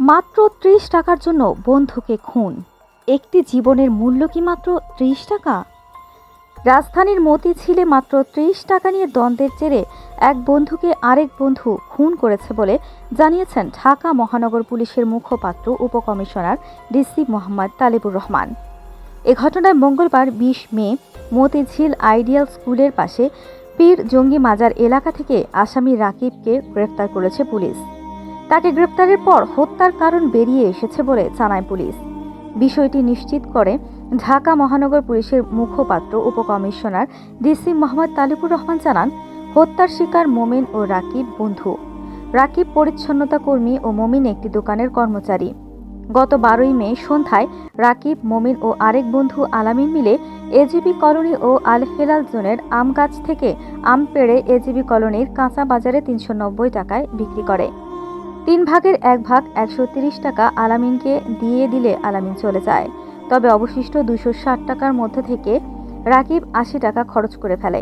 মাত্র ত্রিশ টাকার জন্য বন্ধুকে খুন। একটি জীবনের মূল্য কি মাত্র ত্রিশ টাকা? রাজধানীর মতিঝিলে মাত্র ত্রিশ টাকা নিয়ে দ্বন্দ্বের জেরে এক বন্ধুকে আরেক বন্ধু খুন করেছে বলে জানিয়েছেন ঢাকা মহানগর পুলিশের মুখপাত্র, উপকমিশনার ডিসি মোহাম্মদ তালিবুর রহমান। এ ঘটনায় মঙ্গলবার বিশ মে মতিঝিল আইডিয়াল স্কুলের পাশে পীর জঙ্গি মাজার এলাকা থেকে আসামি রাকিবকে গ্রেফতার করেছে পুলিশ। তাকে গ্রেপ্তারের পর হত্যার কারণ বেরিয়ে এসেছে বলে জানায় পুলিশ। বিষয়টি নিশ্চিত করে ঢাকা মহানগর পুলিশের মুখপাত্র, উপকমিশনার ডিসি মোহাম্মদ তালিবুর রহমান জানান, হত্যার শিকার মোমিন ও রাকিব বন্ধু। রাকিব পরিচ্ছন্নতা কর্মী ও মোমিন একটি দোকানের কর্মচারী। গত বারোই মে সন্ধ্যায় রাকিব, মোমিন ও আরেক বন্ধু আলামিন মিলে এজিবি কলোনি ও আল হেলাল জোনের আম গাছ থেকে আম পেড়ে এজিবি কলোনির কাঁচা বাজারে তিনশো নব্বই টাকায় বিক্রি করে। তিন ভাগের এক ভাগ একশো টাকা আলামিনকে দিয়ে দিলে আলামিন চলে যায়। তবে অবশিষ্ট দুশো টাকার মধ্যে থেকে রাকিব আশি টাকা খরচ করে ফেলে।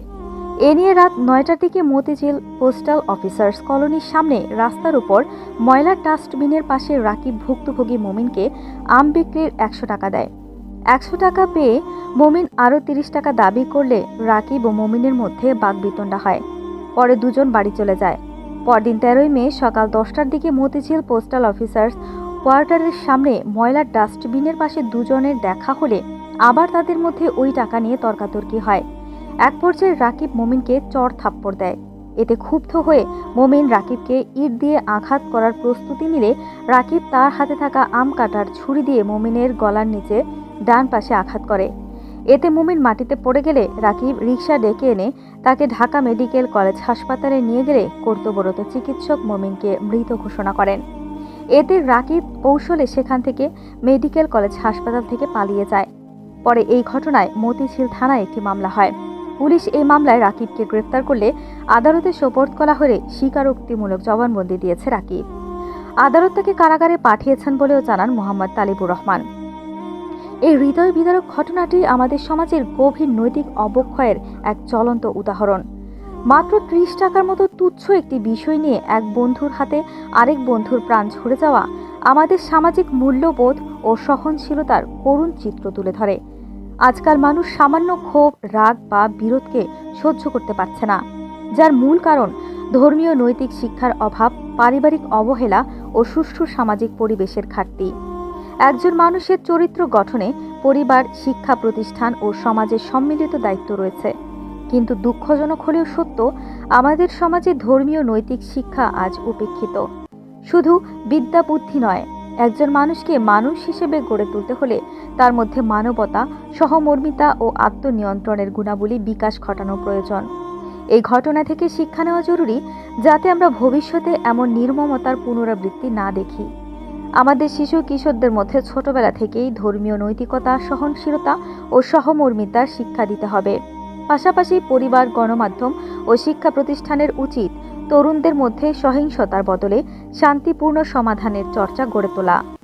এ নিয়ে রাত নয়টার দিকে মতিঝিল পোস্টাল অফিসার্স কলোনির সামনে রাস্তার উপর ময়লা ডাস্টবিনের পাশে রাকিব ভুক্তভোগী মমিনকে আম বিক্রির একশো টাকা দেয়। একশো টাকা পেয়ে মমিন আরও তিরিশ টাকা দাবি করলে রাকিব ও মমিনের মধ্যে বাগবিতণ্ডা হয়। পরে দুজন বাড়ি চলে যায়। পরদিন তেরোই মে সকাল দশটার দিকে মতিঝিল পোস্টাল অফিসার্স কোয়ার্টারের সামনে ময়লার ডাস্টবিনের পাশে দুজনের দেখা হলে আবার তাদের মধ্যে ওই টাকা নিয়ে তর্কাতর্কি হয়। এক পর্যায়ে রাকিব মোমিনকে চর থাপ্পড় দেয়। এতে ক্ষুব্ধ হয়ে মোমিন রাকিবকে ইট দিয়ে আঘাত করার প্রস্তুতি নিলে রাকিব তার হাতে থাকা আম কাটার ছুরি দিয়ে মোমিনের গলার নিচে ডান পাশে আঘাত করে। এতে মুমিন মাটিতে পড়ে গেলে রাকিব রিক্সা ডেকে এনে তাকে ঢাকা মেডিকেল কলেজ হাসপাতালে নিয়ে গেলে কর্তব্যরত চিকিৎসক মোমিনকে মৃত ঘোষণা করেন। এতে রাকিব কৌশলে সেখান থেকে মেডিকেল কলেজ হাসপাতাল থেকে পালিয়ে যায়। পরে এই ঘটনায় মতিঝিল থানায় একটি মামলা হয়। পুলিশ এই মামলায় রাকিবকে গ্রেফতার করলে আদালতে সোপর্দ করা হলে স্বীকারোক্তিমূলক জবানবন্দি দিয়েছে রাকিব। আদালত তাকে কারাগারে পাঠিয়েছেন বলেও জানান মোহাম্মদ তালিবুর রহমান। এই হৃদয় বিদারক ঘটনাটি আমাদের সমাজের গভীর নৈতিক অবক্ষয়ের এক চলন্ত উদাহরণ। মাত্র ত্রিশ টাকার মতো তুচ্ছ একটি বিষয় নিয়ে এক বন্ধুর হাতে আরেক বন্ধুর প্রাণ ঝরে যাওয়া আমাদের সামাজিক মূল্যবোধ ও সহনশীলতার করুণ চিত্র তুলে ধরে। আজকাল মানুষ সামান্য ক্ষোভ, রাগ বা বিরোধকে সহ্য করতে পারছে না, যার মূল কারণ ধর্মীয় নৈতিক শিক্ষার অভাব, পারিবারিক অবহেলা ও সুষ্ঠু সামাজিক পরিবেশের ঘাটতি। একজন মানুষের চরিত্র গঠনে পরিবার, শিক্ষা প্রতিষ্ঠান ও সমাজের সম্মিলিত দায়িত্ব রয়েছে। কিন্তু দুঃখজনক হলেও সত্য, আমাদের সমাজে ধর্মীয় নৈতিক শিক্ষা আজ উপেক্ষিত। শুধু বিদ্যা বুদ্ধি নয়, একজন মানুষকে মানুষ হিসেবে গড়ে তুলতে হলে তার মধ্যে মানবতা, সহমর্মিতা ও আত্মনিয়ন্ত্রণের গুণাবলী বিকাশ ঘটানো প্রয়োজন। এই ঘটনা থেকে শিক্ষা নেওয়া জরুরি, যাতে আমরা ভবিষ্যতে এমন নির্মমতার পুনরাবৃত্তি না দেখি। আমাদের শিশু কিশোরদের মধ্যে ছোটবেলা থেকেই ধর্মীয় নৈতিকতা, সহনশীলতা ও সহমর্মিতার শিক্ষা দিতে হবে। পাশাপাশি পরিবার, গণমাধ্যম ও শিক্ষা প্রতিষ্ঠানের উচিত তরুণদের মধ্যে সহিংসতার বদলে শান্তিপূর্ণ সমাধানের চর্চা গড়ে তোলা।